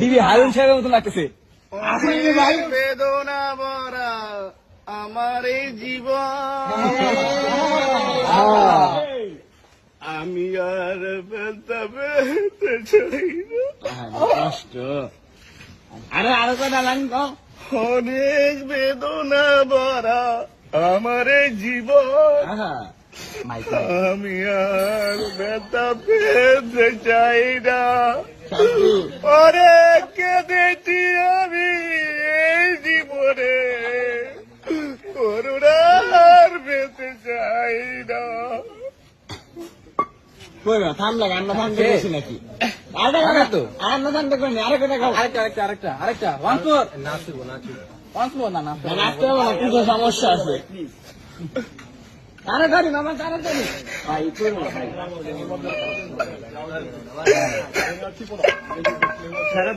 দিবি হারুন সাহেবের মতো লাগতেছে। বেদনা ভরা আমার এই জীবন। আমি আর চাই না কষ্ট। আরে আরও কথা লাইন অনেক বেদনা ভরা আমার এই জীবন। আমি আর ব্যথা পেতে চাই না। অনেক কেঁদেছি আমি এই জীবনে। করুণার পেতে চাই না। কই না থাম আমরা থামতে গেছি নাকি? আরেকটা কথা তো আমরা থামতে করিনি আরেকটা খাও আরেকটা আরেকটা আরেকটা আরেকটা ওয়ান্স মোর নাচবো নাচবো। ওয়ান্স মোর না নাচবো নাচতে হবে না কিছু সমস্যা আছে। তাড়াতাড়ি মামা তাড়াতাড়ি। ভাই করব ভাই?